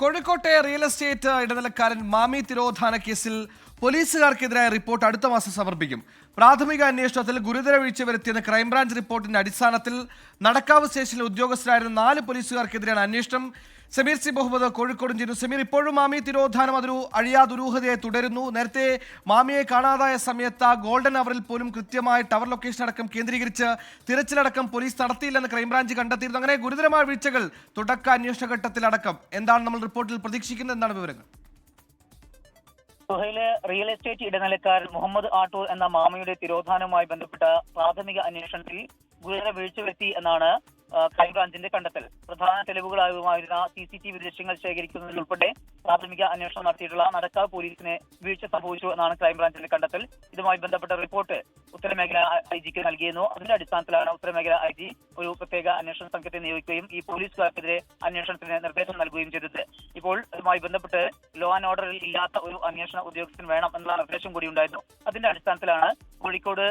കോഴിക്കോട്ടെ real estate ഇടനിലക്കാരൻ മാമി തിരോധാന കേസിൽ പോലീസുകാർക്കെതിരായ റിപ്പോർട്ട് അടുത്ത മാസം സമർപ്പിക്കും. പ്രാഥമിക അന്വേഷണത്തിൽ ഗുരുതര വീഴ്ച വരുത്തിയെന്ന ക്രൈംബ്രാഞ്ച് റിപ്പോർട്ടിന്റെ അടിസ്ഥാനത്തിൽ നടക്കാവ് സ്റ്റേഷനിലെ ഉദ്യോഗസ്ഥരായിരുന്ന നാല് പോലീസുകാർക്കെതിരെയാണ് അന്വേഷണം. സമീർ സി മുഹമ്മദ് കോഴിക്കോട് ചെയ്യുന്നു സമീർ ഇപ്പോഴും മാമി തിരോധാനം അതൊരു അഴിയാ ദുരൂഹതയെ തുടരുന്നു. നേരത്തെ മാമിയെ കാണാതായ സമയത്ത് ഗോൾഡൻ അവറിൽ പോലും കൃത്യമായ ടവർ ലൊക്കേഷൻ അടക്കം കേന്ദ്രീകരിച്ച് തിരച്ചിലടക്കം പോലീസ് നടത്തിയില്ലെന്ന് ക്രൈംബ്രാഞ്ച് കണ്ടെത്തിയിരുന്നു. അങ്ങനെ ഗുരുതരമായ വീഴ്ചകൾ തുടക്ക അന്വേഷണ ഘട്ടത്തിലടക്കം. എന്താണ് നമ്മൾ റിപ്പോർട്ടിൽ പ്രതീക്ഷിക്കുന്നത്? എന്താണ് വിവരങ്ങൾ? സുഹൈൽ റിയൽ എസ്റ്റേറ്റ് ഇടനിലക്കാരൻ മുഹമ്മദ് ആട്ടൂർ എന്ന മാമയുടെ തിരോധാനവുമായി ബന്ധപ്പെട്ട പ്രാഥമിക അന്വേഷണത്തിൽ ഗുരുതര വീഴ്ച വരുത്തി എന്നാണ് ക്രൈംബ്രാഞ്ചിന്റെ കണ്ടെത്തൽ. പ്രധാന തെളിവുകളായിരുന്ന സി സി ടി വി ദൃശ്യങ്ങൾ ശേഖരിക്കുന്നതിലുൾപ്പെടെ പ്രാഥമിക അന്വേഷണം നടത്തിയിട്ടുള്ള നടക്കാവ് പോലീസിനെ വീഴ്ച സംഭവിച്ചു എന്നാണ് ക്രൈംബ്രാഞ്ചിന്റെ കണ്ടെത്തൽ. ഇതുമായി ബന്ധപ്പെട്ട റിപ്പോർട്ട് ഉത്തരമേഖല ഐ ജിക്ക് നൽകിയിരുന്നു. അതിന്റെ അടിസ്ഥാനത്തിലാണ് ഉത്തരമേഖല ഐ ജി ഒരു പ്രത്യേക അന്വേഷണ സംഘത്തെ നിയോഗിക്കുകയും ഈ പോലീസുകാർക്കെതിരെ അന്വേഷണത്തിന് നിർദ്ദേശം നൽകുകയും ചെയ്തത്. ഇപ്പോൾ ഇതുമായി ബന്ധപ്പെട്ട് ലോ ആൻഡ് ഓർഡറിൽ ഇല്ലാത്ത ഒരു അന്വേഷണ ഉദ്യോഗസ്ഥൻ വേണം എന്നുള്ള നിർദ്ദേശം കൂടി ഉണ്ടായിരുന്നു. അതിന്റെ അടിസ്ഥാനത്തിലാണ് Kozhikode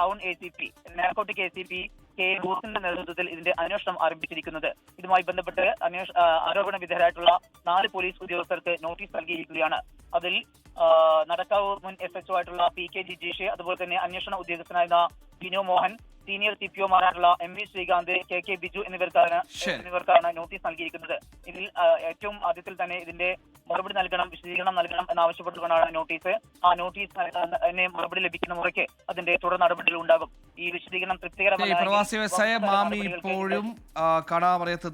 town A C P narcotic A C P K ബോസിന്റെ നേതൃത്വത്തിൽ ഇതിന്റെ അന്വേഷണം ആരംഭിച്ചിരിക്കുന്നത്. ഇതുമായി ബന്ധപ്പെട്ട് അന്വേഷ ആരോപണ വിധേയരായിട്ടുള്ള നാല് പോലീസ് ഉദ്യോഗസ്ഥർക്ക് നോട്ടീസ് നൽകിയിരിക്കുകയാണ്. അതിൽ നടക്കാവ് മുൻ എസ് എച്ച് ആയിട്ടുള്ള പി കെ ജിജീഷ് അതുപോലെ തന്നെ അന്വേഷണ ഉദ്യോഗസ്ഥനായിരുന്ന Bino Mohan senior C P ഒമാരായിട്ടുള്ള M V Sreekanth K K Biju എന്നിവർക്കാണ്. എന്നിവർക്കാണ് നോട്ടീസ് നൽകിയിരിക്കുന്നത്. ഇതിൽ ഏറ്റവും ആദ്യത്തിൽ തന്നെ ഇതിന്റെ മറുപടി നൽകണം വിശദീകരണം നൽകണം എന്നാവശ്യപ്പെട്ടുകൊണ്ടാണ് നോട്ടീസ്. ആ നോട്ടീസ് മറുപടി ലഭിക്കുന്ന മുറയ്ക്ക് അതിന്റെ തുടർ നടപടികൾ ഉണ്ടാകും. ഈ വിശദീകരണം തൃപ്തികരമായി പ്രവാസി വ്യവസായ മാമി ഇപ്പോഴും ആ,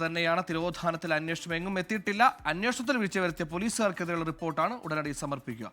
തന്നെയാണ്. തിരോധാനത്തിൽ അന്വേഷണം എങ്ങും എത്തിയിട്ടില്ല. അന്വേഷണത്തിൽ വീഴ്ച വരുത്തിയ പോലീസുകാർക്കെതിരെയുള്ള റിപ്പോർട്ടാണ് ഉടനടി സമർപ്പിക്കുക.